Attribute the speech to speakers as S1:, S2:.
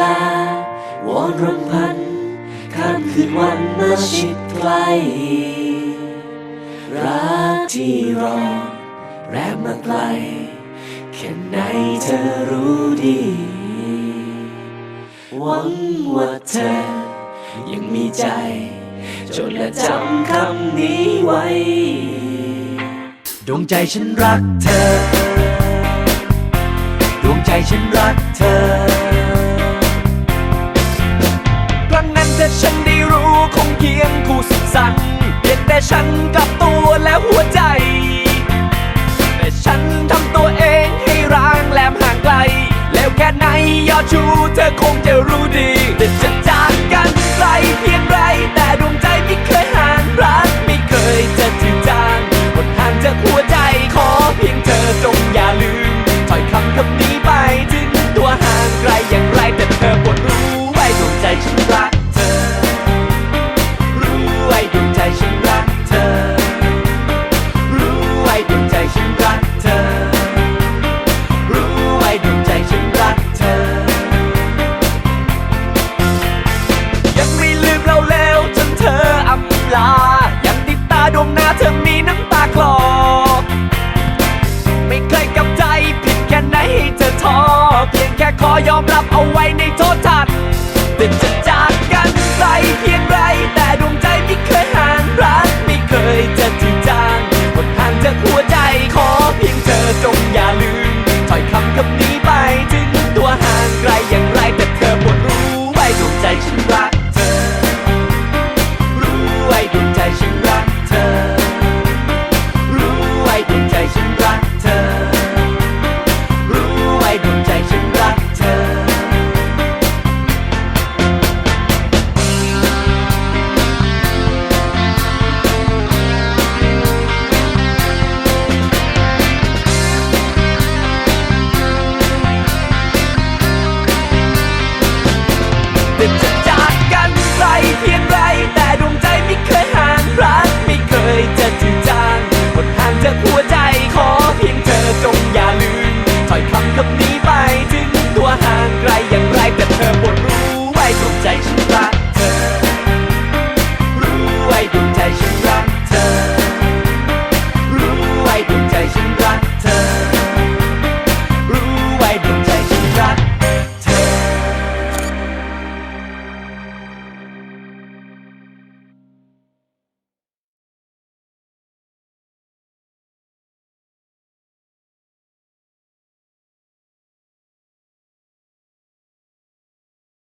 S1: วลา วอนรำพันข้ามคืนวันมาชิดใกล้ รักที่รอแรมมาไกลแค่ไหนเธอรู้ดี หวังว่าเธอ ยังมีใจ จนและจำคำนี้ไว้ ดวงใจฉันรักเธอ ดวงใจฉันรักเธอ
S2: กับตัวและหัวใจ แต่ฉันทำตัวเองให้ร้างแหลมห่างไกล แล้วแค่ไหนยอดชูเธอคงจะรู้ดี of me